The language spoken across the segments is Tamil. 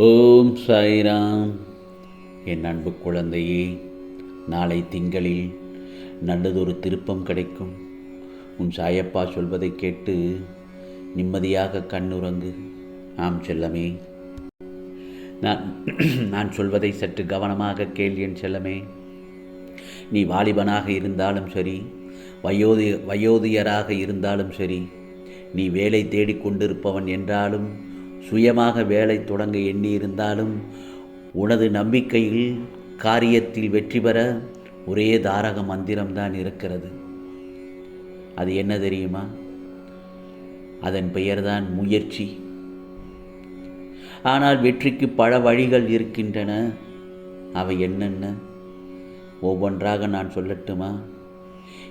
ஓம் சாய்ராம். என் அன்பு குழந்தையே நாளை திங்களில் நல்லதொரு திருப்பம் கிடைக்கும். உன் சாயப்பா சொல்வதை கேட்டு நிம்மதியாக கண்ணுறங்கு. ஆம் செல்லமே. நான் நான் சொல்வதை சற்று கவனமாக கேள் என் செல்லமே. நீ வாலிபனாக இருந்தாலும் சரி வயோதி வயோதியராக இருந்தாலும் சரி நீ வேலை தேடிக்கொண்டிருப்பவன் என்றாலும் சுயமாக வேலை தொடங்க எண்ணியிருந்தாலும் உனது நம்பிக்கையில் காரியத்தில் வெற்றி பெற ஒரே தாரக மந்திரம்தான் இருக்கிறது. அது என்ன தெரியுமா? அதன் பெயர்தான் முயற்சி. ஆனால் வெற்றிக்கு பல வழிகள் இருக்கின்றன. அவை என்னென்ன? ஒவ்வொன்றாக நான் சொல்லட்டுமா?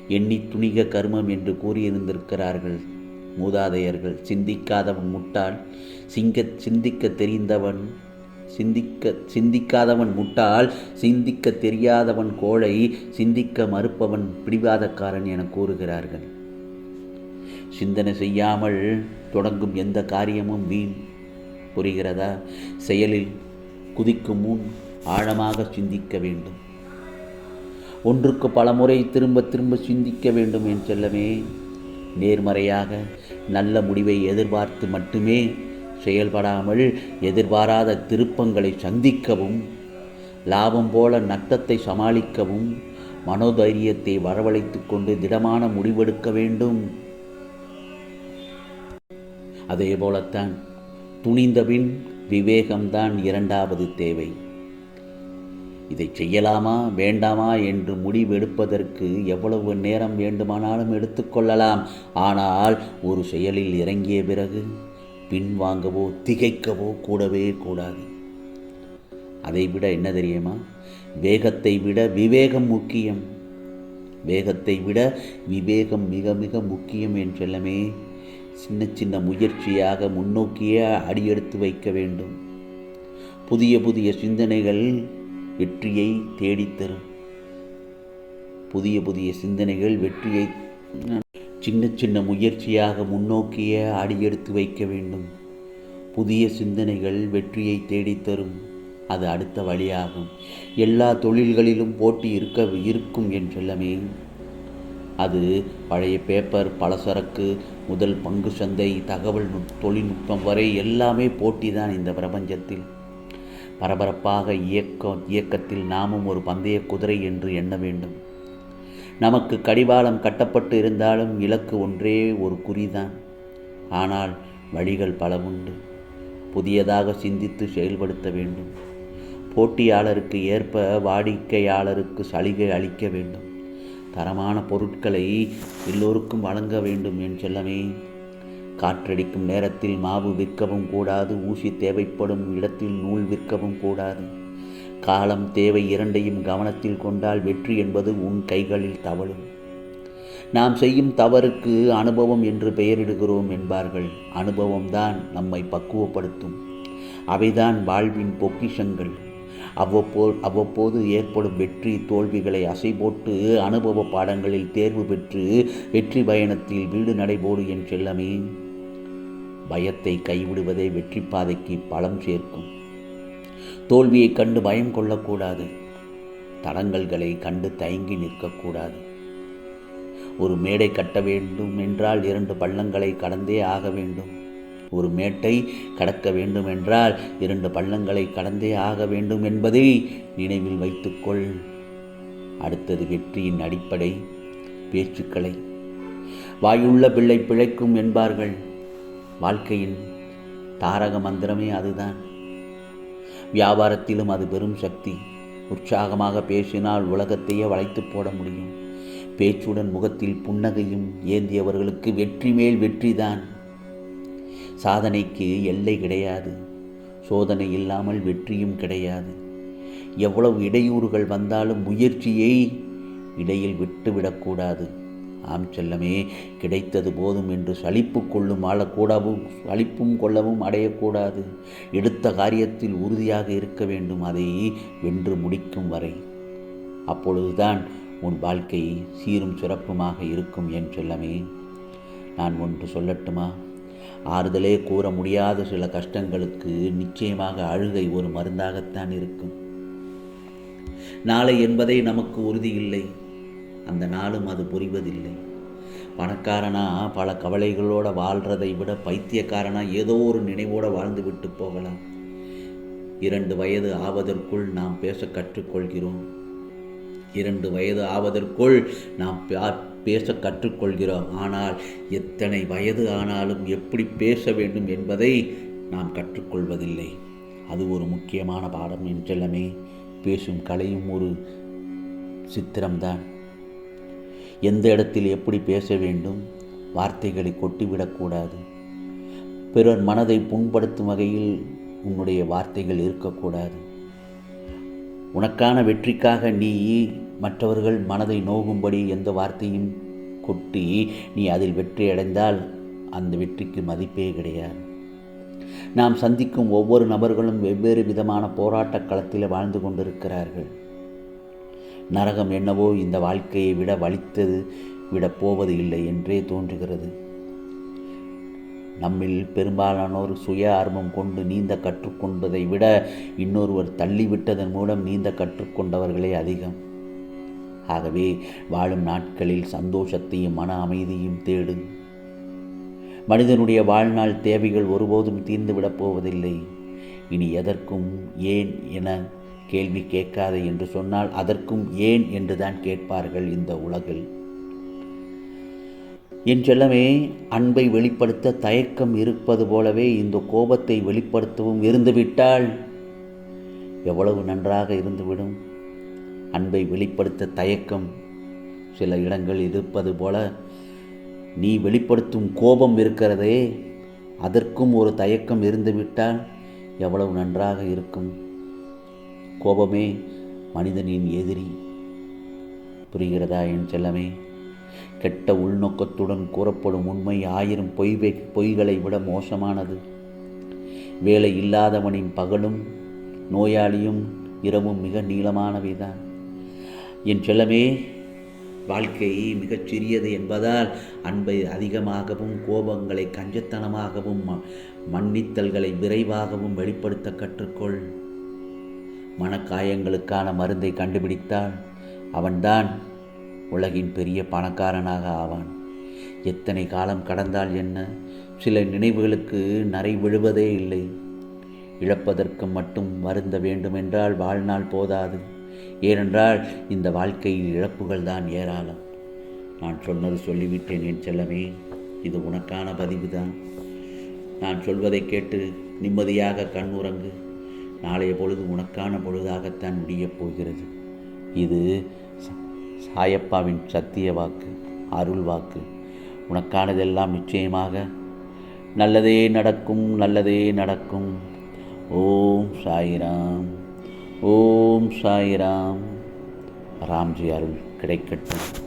எண்ணி துணிக கர்மம் என்று கூறியிருந்திருக்கிறார்கள். மூதாதையர்கள் சிந்திக்காதவன் முட்டாள் சிங்க சிந்திக்க தெரிந்தவன் சிந்திக்க சிந்திக்காதவன் முட்டாள் சிந்திக்க தெரியாதவன் கோழை சிந்திக்க மறுப்பவன் பிடிவாதக்காரன் என கூறுகிறார்கள். சிந்தனை செய்யாமல் தொடங்கும் எந்த காரியமும் வீண். புரிகிறதா? செயலில் குதிக்கும் முன் ஆழமாக சிந்திக்க வேண்டும். ஒன்றுக்கு பல முறை திரும்ப திரும்ப சிந்திக்க வேண்டும் என் செல்லமே. நேர்மறையாக நல்ல முடிவை எதிர்பார்த்து மட்டுமே செயல்படாமல் எதிர்பாராத திருப்பங்களை சந்திக்கவும் லாபம் போல நட்டத்தை சமாளிக்கவும் மனோதைரியத்தை வரவழைத்து கொண்டு திடமான முடிவெடுக்க வேண்டும். அதே போலத்தான் துணிந்தபின் விவேகம்தான் இரண்டாவது தேவை. இதை செய்யலாமா வேண்டாமா என்று முடிவெடுப்பதற்கு எவ்வளவு நேரம் வேண்டுமானாலும் எடுத்துக்கொள்ளலாம் ஆனால் ஒரு செயலில் இறங்கிய பிறகு பின்வாங்கவோ திகைக்கவோ கூடவே கூடாது. அதைவிட என்ன தெரியுமா? வேகத்தை விட விவேகம் முக்கியம். வேகத்தை விட விவேகம் மிக மிக முக்கியம் என்றெல்லாமே சின்ன சின்ன முயற்சியாக முன்னோக்கியே அடியெடுத்து வைக்க வேண்டும். புதிய புதிய சிந்தனைகள் வெற்றியை தேடித்தரும் புதிய புதிய சிந்தனைகள் வெற்றியை சின்ன சின்ன முயற்சியாக முன்னோக்கிய அடியெடுத்து வைக்க வேண்டும். புதிய சிந்தனைகள் வெற்றியை தேடித்தரும். அது அடுத்த வழியாகும். எல்லா தொழில்களிலும் போட்டி இருக்க இருக்கும் என்றெல்லாமே. அது பழைய பேப்பர் பலசரக்கு முதல் பங்கு சந்தை தகவல் தொழில்நுட்பம் வரை எல்லாமே போட்டி தான் இந்த பிரபஞ்சத்தில். பரபரப்பாக இயக்க இயக்கத்தில் நாமும் ஒரு பந்தய குதிரை என்று எண்ண வேண்டும். நமக்கு கடிவாளம் கட்டப்பட்டு இருந்தாலும் இலக்கு ஒன்றே ஒரு குறிதான். ஆனால் வழிகள் பல உண்டு புதியதாக சிந்தித்து செயல்படுத்த வேண்டும். போட்டியாளருக்கு ஏற்ப வாடிக்கையாளருக்கு சலுகை அளிக்க வேண்டும். தரமான பொருட்களை எல்லோருக்கும் வழங்க வேண்டும் என் செல்லமே. காற்றடிக்கும் நேரத்தில் மாவு விற்கவும் கூடாது ஊசி தேவைப்படும் இடத்தில் நூல் விற்கவும் கூடாது. காலம் தேவை இரண்டையும் கவனத்தில் கொண்டால் வெற்றி என்பது உன் கைகளில் தவழும். நாம் செய்யும் தவறுக்கு அனுபவம் என்று பெயரிடுகிறோம் என்பார்கள். அனுபவம்தான் நம்மை பக்குவப்படுத்தும். அவைதான் வாழ்வின் பொக்கிஷங்கள். அவ்வப்போ அவ்வப்போது ஏற்படும் வெற்றி தோல்விகளை அசை போட்டு அனுபவ பாடங்களில் தேர்வு பெற்று வெற்றி பயணத்தில் வீடு நடைபோடு என் செல்லமே. பயத்தை கைவிடுவதே வெற்றி பாதைக்கு பலம் சேர்க்கும். தோல்வியைக் கண்டு பயம் கொள்ளக்கூடாது. தடங்கல்களை கண்டு தயங்கி நிற்கக்கூடாது. ஒரு மேடை கட்ட வேண்டும் என்றால் இரண்டு பள்ளங்களை கடந்தே ஆக வேண்டும். ஒரு மேட்டை கடக்க வேண்டும் என்றால் இரண்டு பள்ளங்களை கடந்தே ஆக வேண்டும் என்பதை நினைவில் வைத்துக்கொள். அடுத்தது வெற்றியின் அடிப்படை பேச்சுக்களை. வாயுள்ள பிள்ளை பிழைக்கும் என்பார்கள். வாழ்க்கையின் தாரக மந்திரமே அதுதான். வியாபாரத்திலும் அது பெரும் சக்தி. உற்சாகமாக பேசினால் உலகத்தையே வளைத்து போட முடியும். பேச்சுடன் முகத்தில் புன்னகையும் ஏந்தியவர்களுக்கு வெற்றி மேல் வெற்றிதான். சாதனைக்கு எல்லை கிடையாது. சோதனை இல்லாமல் வெற்றியும் கிடையாது. எவ்வளவு இடையூறுகள் வந்தாலும் முயற்சியை இடையில் விட்டுவிடக்கூடாது ஆம் செல்லமே கிடைத்தது போதும் என்று சலிப்பு கொள்ளும் ஆளக்கூடவும் சலிப்பும் கொள்ளவும் அடையக்கூடாது. எடுத்த காரியத்தில் உறுதியாக இருக்க வேண்டும் அதை வென்று முடிக்கும் வரை. அப்பொழுதுதான் உன் வாழ்க்கை சீரும் சிறப்புமாக இருக்கும் என் செல்லமே. நான் ஒன்று சொல்லட்டுமா? ஆறுதலே கூற முடியாத சில கஷ்டங்களுக்கு நிச்சயமாக அழுகை ஒரு மருந்தாகத்தான் இருக்கும். நாளை என்பதை நமக்கு உறுதி இல்லை அந்த நாளும் அது புரிவதில்லை. பணக்காரனா பல கவலைகளோடு வாழ்கிறதை விட பைத்தியக்காரனா ஏதோ ஒரு நினைவோடு வாழ்ந்து விட்டு போகலாம். இரண்டு வயது ஆவதற்குள் நாம் பேச கற்றுக்கொள்கிறோம். இரண்டு வயது ஆவதற்குள் நாம் பேச கற்றுக்கொள்கிறோம். ஆனால் எத்தனை வயது ஆனாலும் எப்படி பேச வேண்டும் என்பதை நாம் கற்றுக்கொள்வதில்லை. அது ஒரு முக்கியமான பாடம் என்றெல்லாமே பேசும் கலையும் ஒரு சித்திரம்தான். எந்த இடத்தில் எப்படி பேச வேண்டும்? வார்த்தைகளை கொட்டிவிடக்கூடாது. பிறர் மனதை புண்படுத்தும் வகையில் உன்னுடைய வார்த்தைகள் இருக்கக்கூடாது. உனக்கான வெற்றிக்காக நீ மற்றவர்கள் மனதை நோகும்படி எந்த வார்த்தையும் கொட்டி நீ அதில் வெற்றி அடைந்தால் அந்த வெற்றிக்கு மதிப்பே கிடையாது. நாம் சந்திக்கும் ஒவ்வொரு நபர்களும் வெவ்வேறு விதமான போராட்ட களத்தில் வாழ்ந்து கொண்டிருக்கிறார்கள். நரகம் என்னவோ இந்த வாழ்க்கையை விட வலித்தது விட போவது இல்லை என்றே தோன்றுகிறது. நம்மில் பெரும்பாலானோர் சுய ஆர்வம் கொண்டு நீந்த கற்றுக்கொண்டதை விட இன்னொருவர் தள்ளிவிட்டதன் மூலம் நீந்த கற்றுக்கொண்டவர்களே அதிகம். ஆகவே வாழும் நாட்களில் சந்தோஷத்தையும் மன அமைதியும் தேடு. மனிதனுடைய வாழ்நாள் தேவைகள் ஒருபோதும் தீர்ந்துவிடப் போவதில்லை. இனி எதற்கும் ஏன் என கேள்வி கேட்காதே என்று சொன்னால் அதற்கும் ஏன் என்றுதான் கேட்பார்கள் இந்த உலகில். என் செல்லமே அன்பை வெளிப்படுத்த தயக்கம் இருப்பது போலவே இந்த கோபத்தை வெளிப்படுத்தவும் இருந்துவிட்டால் எவ்வளவு நன்றாக இருந்துவிடும். அன்பை வெளிப்படுத்த தயக்கம். சில இடங்கள் இருப்பது போல நீ வெளிப்படுத்தும் கோபம் இருக்கிறதே அதற்கும் ஒரு தயக்கம் இருந்துவிட்டால் எவ்வளவு நன்றாக இருக்கும். கோபமே மனிதனின் எதிரி. புரிகிறதா என் செல்லமே? கெட்ட உள்நோக்கத்துடன் கூறப்படும் உண்மை ஆயிரம் பொய் பொய்களை விட மோசமானது. வேலை இல்லாதவனின் பகலும் நோயாளியும் இரவும் மிக நீளமானவைதான். என் செல்லமே வாழ்க்கை மிகச் சிறியது என்பதால் அன்பை அதிகமாகவும் கோபங்களை கஞ்சத்தனமாகவும் மன்னித்தல்களை விரைவாகவும் வெளிப்படுத்த கற்றுக்கொள். மனக்காயங்களுக்கான மருந்தை கண்டுபிடித்தால் அவன்தான் உலகின் பெரிய பணக்காரனாக ஆவான். எத்தனை காலம் கடந்தால் என்ன? சில நினைவுகளுக்கு நரை விழுவதே இல்லை. இழப்பதற்கு மட்டும் வருந்த வேண்டுமென்றால் வாழ்நாள் போதாது. ஏனென்றால் இந்த வாழ்க்கையில் இழப்புகள் தான் ஏராளம். நான் சொன்னது சொல்லிவிட்டேன் என் செல்லமே. இது உனக்கான பதிவு தான் நான் சொல்வதை கேட்டு நிம்மதியாக கண்ணுறங்கு நாளைய பொழுது உனக்கான பொழுதாகத்தான் முடியப் போகிறது. இது சாயப்பாவின் சத்திய வாக்கு அருள் வாக்கு. உனக்கானதெல்லாம் நிச்சயமாக நல்லதே நடக்கும் நல்லதே நடக்கும். ஓம் சாயிராம் ஓம் சாயிராம். ராம்ஜி அருள் கிடைக்கட்டும்.